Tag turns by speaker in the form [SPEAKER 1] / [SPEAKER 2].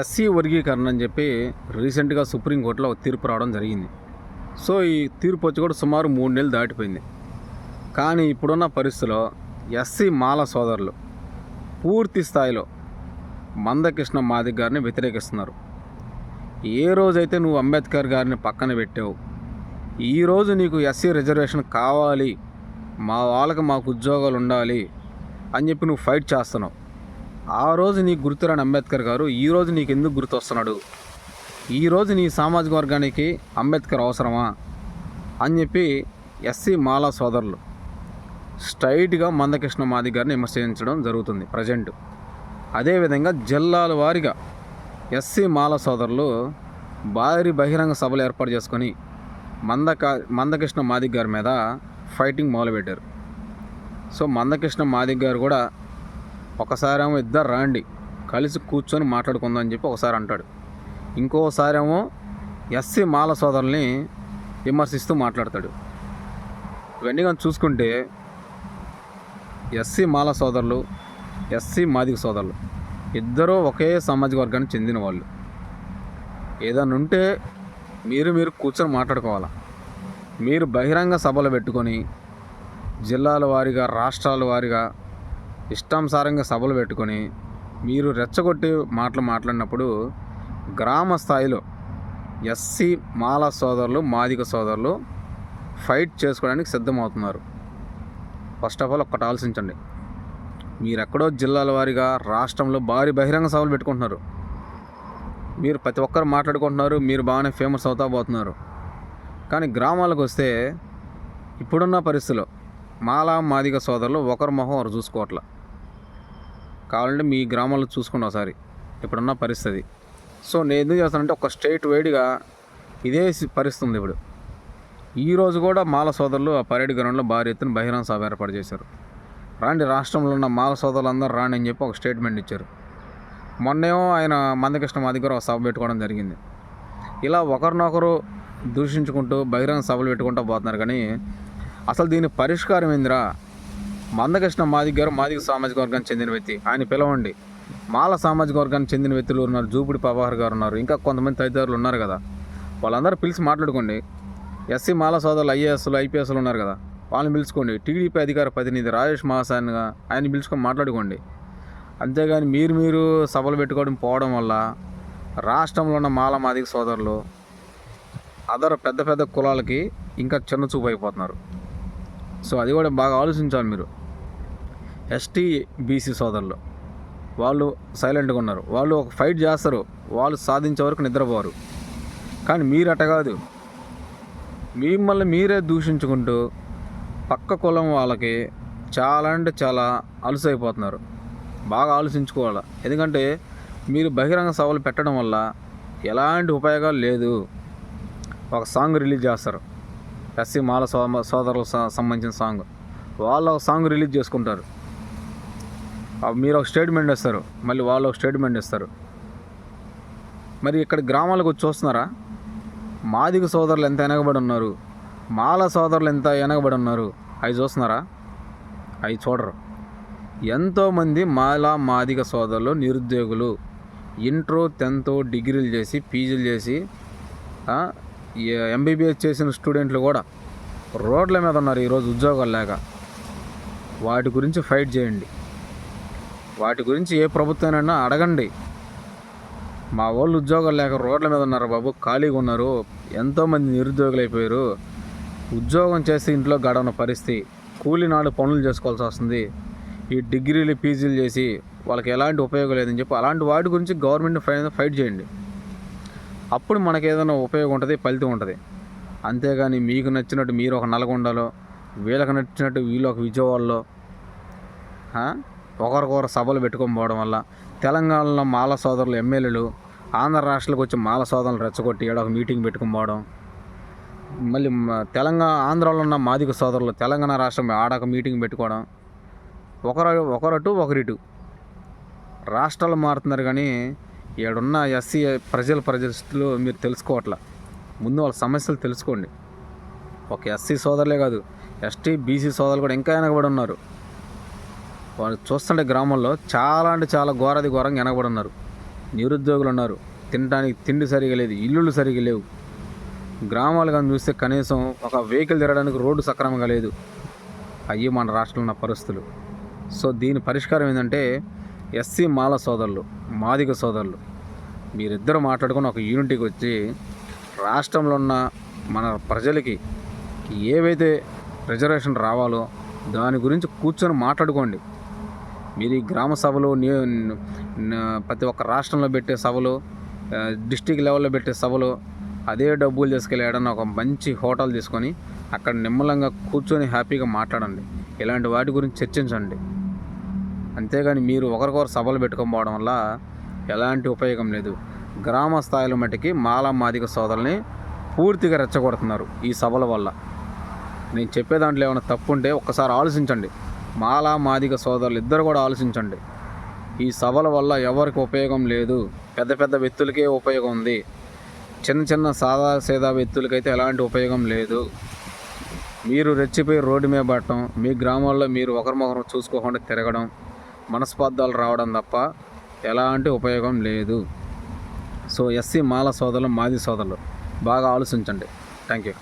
[SPEAKER 1] SC వర్గీకరణ అని చెప్పి రీసెంట్గా సుప్రీంకోర్టులో ఒక తీర్పు రావడం జరిగింది. సో ఈ తీర్పు వచ్చి కూడా సుమారు మూడు నెలలు దాటిపోయింది. కానీ ఇప్పుడున్న పరిస్థితిలో ఎస్సీ మాల సోదరులు పూర్తి స్థాయిలో మందకృష్ణ మాదిక్ గారిని వ్యతిరేకిస్తున్నారు. ఏ రోజైతే నువ్వు అంబేద్కర్ గారిని పక్కన పెట్టావు ఈరోజు నీకు ఎస్సీ రిజర్వేషన్ కావాలి మా వాళ్ళకి మాకు ఉద్యోగాలు ఉండాలి అని చెప్పి నువ్వు ఫైట్ చేస్తున్నావు. ఆ రోజు నీకు గుర్తురాని అంబేద్కర్ గారు ఈ రోజు నీకు ఎందుకు గుర్తొస్తున్నాడు ఈరోజు నీ సామాజిక వర్గానికి అంబేద్కర్ అవసరమా? అని చెప్పి ఎస్సీ మాలా సోదరులు స్ట్రైట్గా మందకృష్ణ మాది గారిని విమర్శించడం జరుగుతుంది ప్రజెంట్. అదేవిధంగా జిల్లాల వారీగా ఎస్సీ మాల సోదరులు భారీ బహిరంగ సభలు ఏర్పాటు చేసుకొని మందక మందకృష్ణ మాదిక్ గారి మీద ఫైటింగ్ మొదలుపెట్టారు. సో మందకృష్ణ మాదిక్ గారు కూడా ఒకసారేమో ఇద్దరు రాండి కలిసి కూర్చొని మాట్లాడుకుందాం అని చెప్పి ఒకసారి అంటాడు. ఇంకోసారేమో ఎస్సీ మాల సోదరుల్ని విమర్శిస్తూ మాట్లాడతాడు. ఇవన్నీ కానీ చూసుకుంటే ఎస్సీ మాల సోదరులు ఎస్సీ మాదిక సోదరులు ఇద్దరూ ఒకే సామాజిక వర్గానికి చెందిన వాళ్ళు. ఏదైనా ఉంటే మీరు మీరు కూర్చొని మాట్లాడుకోవాలా? మీరు బహిరంగ సభలు పెట్టుకొని జిల్లాల వారీగా రాష్ట్రాల వారీగా ఇష్టానుసారంగా సభలు పెట్టుకొని మీరు రెచ్చగొట్టి మాటలు మాట్లాడినప్పుడు గ్రామ స్థాయిలో ఎస్సీ మాల సోదరులు మాదిక సోదరులు ఫైట్ చేసుకోవడానికి సిద్ధమవుతున్నారు. ఫస్ట్ ఆఫ్ ఆల్ ఒక్కటి ఆలోచించండి. మీరెక్కడో జిల్లాల వారీగా రాష్ట్రంలో భారీ బహిరంగ సభలు పెట్టుకుంటున్నారు. మీరు ప్రతి ఒక్కరు మాట్లాడుకుంటున్నారు మీరు బాగానే ఫేమస్ అవుతా పోతున్నారు. కానీ గ్రామాలకు వస్తే ఇప్పుడున్న పరిస్థితిలో మాలా మాదిగ సోదరులు ఒకరి మొహం ఒకరు చూసుకోవట్లా. కావాలంటే మీ గ్రామాల్లో చూసుకోండి ఒకసారి. ఇప్పుడున్న పరిస్థితి. సో నేను ఎందుకు చేస్తానంటే ఒక స్టేట్ వైడ్గా ఇదే సి- పరిస్థితి ఉంది ఇప్పుడు ఈరోజు కూడా మాల సోదరులు ఆ పరేడ్ గ్రౌండ్లో భారీ ఎత్తున బహిరంగ సభ ఏర్పాటు చేశారు. రాండి రాష్ట్రంలో ఉన్న మాల సోదరులు అందరూ రాండి అని చెప్పి ఒక స్టేట్మెంట్ ఇచ్చారు. మొన్నేమో ఆయన మందకృష్ణ మాదిగారు ఒక సభ పెట్టుకోవడం జరిగింది. ఇలా ఒకరినొకరు దూషించుకుంటూ బహిరంగ సభలు పెట్టుకుంటూ పోతున్నారు కానీ అసలు దీని పరిష్కారం ఏందిరా? మందకృష్ణ మాదిగ గారు మాదిగ సామాజిక వర్గానికి చెందిన వ్యక్తి. ఆయన పిలవండి. మాల సామాజిక వర్గానికి చెందిన వ్యక్తులు ఉన్నారు. జూపిడి ప్రభాకర్ గారు ఉన్నారు. ఇంకా కొంతమంది తదితరులు ఉన్నారు కదా. వాళ్ళందరూ పిలిచి మాట్లాడుకోండి. ఎస్సీ మాల సోదరులు ఐఏఎస్లు ఐపీఎస్లు ఉన్నారు కదా. వాళ్ళని పిలుచుకోండి. టీడీపీ అధికార ప్రతినిధి రాజేష్ మహాసాన్ ఆయన పిలుచుకొని మాట్లాడుకోండి. అంతేగాని మీరు మీరు సభలు పెట్టుకోవడం పోవడం వల్ల రాష్ట్రంలో ఉన్న మాల మాదిగ సోదరులు అదర్ పెద్ద పెద్ద కులాలకి ఇంకా చిన్న చూపు అయిపోతున్నారు. సో అది కూడా బాగా ఆలోచించాలి మీరు. ఎస్టీ బీసీ సోదరులు. వాళ్ళు సైలెంట్గా ఉన్నారు. వాళ్ళు ఒక ఫైట్ చేస్తారు. వాళ్ళు సాధించే వరకు నిద్రపోరు. కానీ మీరు అట్ట కాదు. మిమ్మల్ని మీరే దూషించుకుంటూ పక్క కులం వాళ్ళకి చాలా అంటే చాలా అలసైపోతున్నారు. బాగా ఆలోచించుకోవాలి. ఎందుకంటే మీరు బహిరంగ సభలు పెట్టడం వల్ల ఎలాంటి ఉపయోగాలు లేదు. ఒక సాంగ్ రిలీజ్ చేస్తారు. ఎస్సీ మాల సో సోదరులకు సంబంధించిన సాంగ్. వాళ్ళు ఒక సాంగ్ రిలీజ్ చేసుకుంటారు. మీరు ఒక స్టేట్మెంట్ ఇస్తారు. మళ్ళీ వాళ్ళు ఒక స్టేట్మెంట్ ఇస్తారు. మరి ఇక్కడ గ్రామాలకు వచ్చి చూస్తున్నారా? మాదిగ సోదరులు ఎంత వెనకబడి ఉన్నారు? మాల సోదరులు ఎంత వెనకబడి ఉన్నారు? అవి చూస్తున్నారా? అవి చూడరు. ఎంతోమంది మాల మాదిగ సోదరులు నిరుద్యోగులు ఇంట్రో టెన్త్ డిగ్రీలు చేసి పీజీలు చేసి ఎంబీబీఎస్ చేసిన స్టూడెంట్లు కూడా రోడ్ల మీద ఉన్నారు ఈరోజు ఉద్యోగాలు లేక. వాటి గురించి ఫైట్ చేయండి. వాటి గురించి ఏ ప్రభుత్వమైనా అడగండి. మా వాళ్ళు ఉద్యోగాలు లేక రోడ్ల మీద ఉన్నారు బాబు ఖాళీగా ఉన్నారు. ఎంతోమంది నిరుద్యోగులు అయిపోయారు. ఉద్యోగం చేసి ఇంట్లో గడవన పరిస్థితి. కూలి నాడు పనులు చేసుకోవాల్సి వస్తుంది. ఈ డిగ్రీలు పీజీలు చేసి వాళ్ళకి ఎలాంటి ఉపయోగం లేదని చెప్పి అలాంటి వాటి గురించి గవర్నమెంట్ ఫైట్ చేయండి. అప్పుడు మనకి ఏదైనా ఉపయోగం ఉంటుంది ఫలితం ఉంటుంది. అంతేగాని మీకు నచ్చినట్టు మీరు ఒక నల్గొండలో వీళ్ళకి నచ్చినట్టు వీళ్ళు ఒక విజయవాడలో ఒకరికొకరు సభలు పెట్టుకొని పోవడం వల్ల తెలంగాణలో మాల సోదరులు ఎమ్మెల్యేలు ఆంధ్ర రాష్ట్రాలకు వచ్చి మాల సోదరులు రెచ్చగొట్టి ఈడ ఒక మీటింగ్ పెట్టుకొని పోవడం మళ్ళీ తెలంగాణ ఆంధ్రాలో ఉన్న మాదిక సోదరులు తెలంగాణ రాష్ట్రం ఆడొక మీటింగ్ పెట్టుకోవడం ఒకరు ఒకరటు ఒకరిటు. రాష్ట్రాలు మారుతున్నారు కానీ ఈడున్న ఎస్సీ ప్రజల పరిస్థితులు మీరు తెలుసుకోవట్ల. ముందు వాళ్ళ సమస్యలు తెలుసుకోండి. ఒక ఎస్సీ సోదరులే కాదు ఎస్టీ బీసీ సోదరులు కూడా ఇంకా వెనకబడి ఉన్నారు. వాళ్ళు చూస్తుంటే గ్రామంలో చాలా అంటే చాలా ఘోరది ఘోరంగా వెనకబడి ఉన్నారు. నిరుద్యోగులు ఉన్నారు. తినడానికి తిండి సరిగా లేదు ఇల్లులు సరిగా లేవు. గ్రామాలు కానీ చూస్తే కనీసం ఒక వెహికల్ తిరగడానికి రోడ్డు సక్రమంగా లేదు. అయ్యి మన రాష్ట్రంలో ఉన్న పరిస్థితులు. సో దీని పరిష్కారం ఏంటంటే ఎస్సీ మాల సోదరులు మాదిగ సోదరులు మీరిద్దరు మాట్లాడుకుని ఒక యూనిటీకి వచ్చి రాష్ట్రంలో ఉన్న మన ప్రజలకి ఏవైతే రిజర్వేషన్ రావాలో దాని గురించి కూర్చొని మాట్లాడుకోండి. మీరు ఈ గ్రామ సభలు ప్రతి ఒక్క రాష్ట్రంలో పెట్టే సభలు డిస్టిక్ లెవెల్లో పెట్టే సభలు అదే డబ్బులు తీసుకెళ్ళి ఏడన్నా ఒక మంచి హోటల్ తీసుకొని అక్కడ నిమ్మలంగా కూర్చొని హ్యాపీగా మాట్లాడండి. ఇలాంటి వాటి గురించి చర్చించండి. అంతేగాని మీరు ఒకరికొకరు సభలు పెట్టుకోకపోవడం వల్ల ఎలాంటి ఉపయోగం లేదు. గ్రామ స్థాయిలో మట్టికి మాల మాదిక సోదరుల్ని పూర్తిగా రెచ్చగొడుతున్నారు ఈ సభల వల్ల. నేను చెప్పే దాంట్లో ఏమైనా తప్పు ఉంటే ఒక్కసారి ఆలోచించండి. మాల మాదిక సోదరులు ఇద్దరు కూడా ఆలోచించండి. ఈ సభల వల్ల ఎవరికి ఉపయోగం లేదు. పెద్ద పెద్ద వ్యక్తులకే ఉపయోగం ఉంది. చిన్న చిన్న సాదా సేదా వ్యక్తులకైతే ఎలాంటి ఉపయోగం లేదు. మీరు రెచ్చిపోయి రోడ్డు మీద పడటం మీ గ్రామాల్లో మీరు ఒకరినొకరు చూసుకోకుండా తిరగడం మనస్పర్ధాలు రావడం తప్ప ఎలాంటి ఉపయోగం లేదు. సో ఎస్సీ మాల సోదరులు మాది సోదరులు. బాగా ఆలోచించండి. Thank you